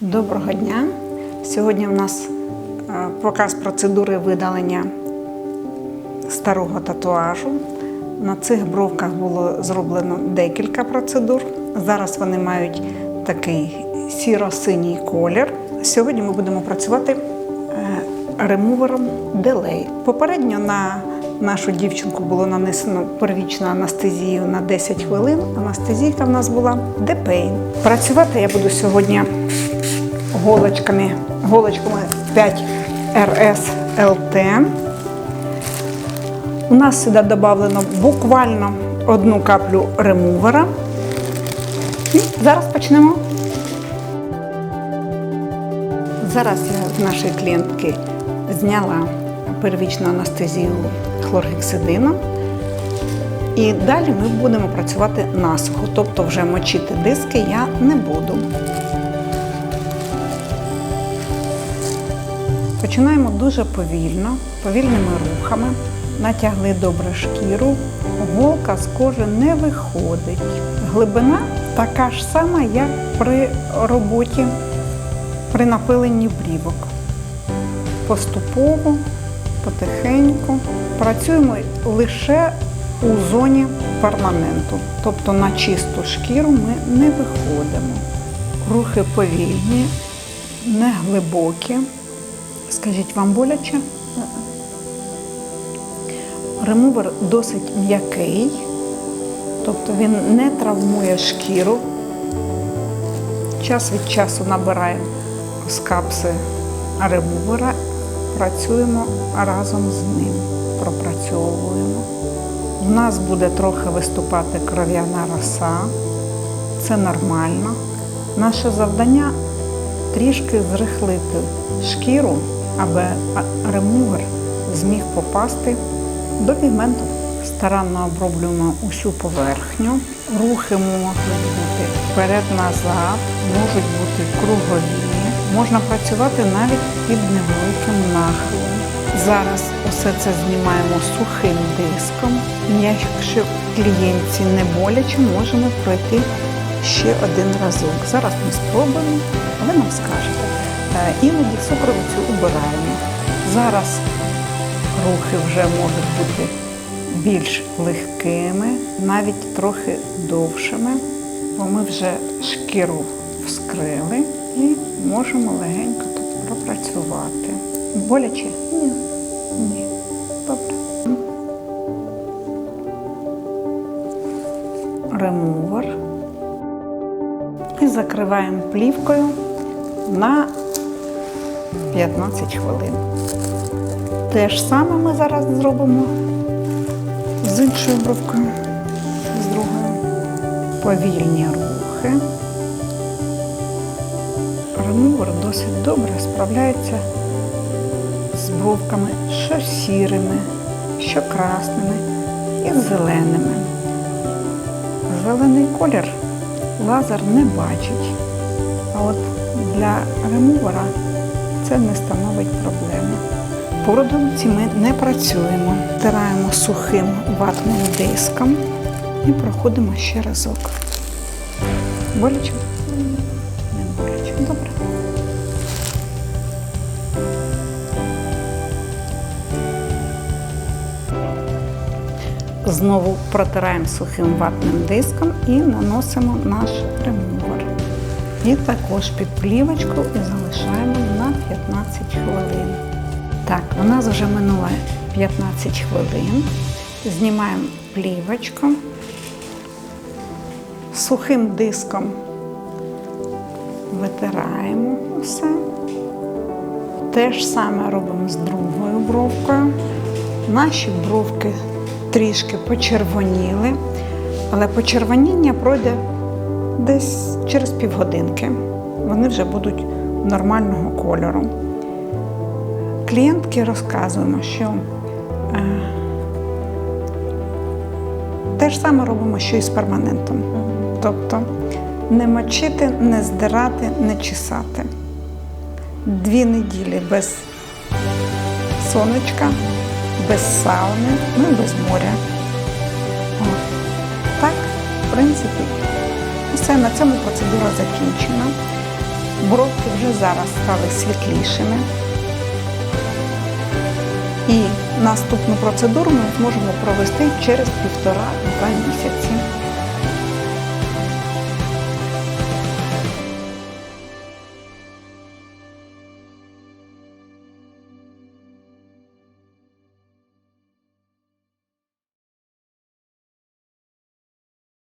Доброго дня! Сьогодні в нас е, показ процедури видалення старого татуажу. На цих бровках було зроблено декілька процедур. Зараз вони мають такий сіро-синій колір. Сьогодні ми будемо працювати е, ремувером делей. Попередньо на нашу дівчинку було нанесено первічну анестезію на 10 хвилин. Анестезійка в нас була депейн. Працювати я буду сьогодні голочками, голочками 5 RS LT. У нас сюди додано буквально одну каплю ремувера. І зараз почнемо. Зараз я з нашої клієнтки зняла первічну анестезію хлоргексидином. І далі ми будемо працювати насухо, тобто вже мочити диски я не буду. Починаємо дуже повільно, повільними рухами. Натягли добре шкіру, голка з кожи не виходить. Глибина така ж сама, як при роботі при напиленні брівок. Поступово, потихеньку працюємо лише у зоні перманенту, тобто на чисту шкіру ми не виходимо. Рухи повільні, не глибокі. Скажіть, вам боляче? Ремувер досить м'який, тобто він не травмує шкіру. Час від часу набираємо з капси ремувера, працюємо разом з ним, пропрацьовуємо. У нас буде трохи виступати кров'яна роса, це нормально. Наше завдання трішки зрихлити шкіру, аби ремувер зміг попасти до пігменту. Старанно оброблюємо усю поверхню. Рухи можуть бути вперед-назад, можуть бути кругові. Можна працювати навіть під невеликим нахилом. Зараз усе це знімаємо сухим диском. Якщо клієнтці не боляче, можемо пройти ще один разок. Зараз ми спробуємо, а ви нам скажете. Іноді цукровицю убираємо. Зараз рухи вже можуть бути більш легкими, навіть трохи довшими, бо ми вже шкіру вскрили і можемо легенько тут пропрацювати. Боляче? Ні. Ні. Добре. Ремувер. І закриваємо плівкою на 15 хвилин. Те ж саме ми зараз зробимо з іншою бровкою, з другою. Повільні рухи. Ремувер досить добре справляється з бровками, що сірими, що красними і зеленими. Зелений колір лазер не бачить. А от для ремувера це не становить проблеми. По ми не працюємо. Втираємо сухим ватним диском і проходимо ще разок. Боляче? Знову протираємо сухим ватним диском і наносимо наш ремувер. І також під плівочку і залишаємо на 15 хвилин. Так, у нас вже минуло 15 хвилин. Знімаємо плівочку. Сухим диском витираємо все. Те ж саме робимо з другою бровкою. Наші бровки трішки почервоніли, але почервоніння пройде десь через півгодинки. Вони вже будуть нормального кольору. Клієнтки розказуємо, що е, те ж саме робимо, що і з перманентом. Тобто не мочити, не здирати, не чесати. Дві неділі без сонечка, без сауни, ну і без моря. О, так, в принципі, все, на цьому процедура закінчена. Бровки вже зараз стали світлішими. І наступну процедуру ми зможемо провести через півтора-два місяці.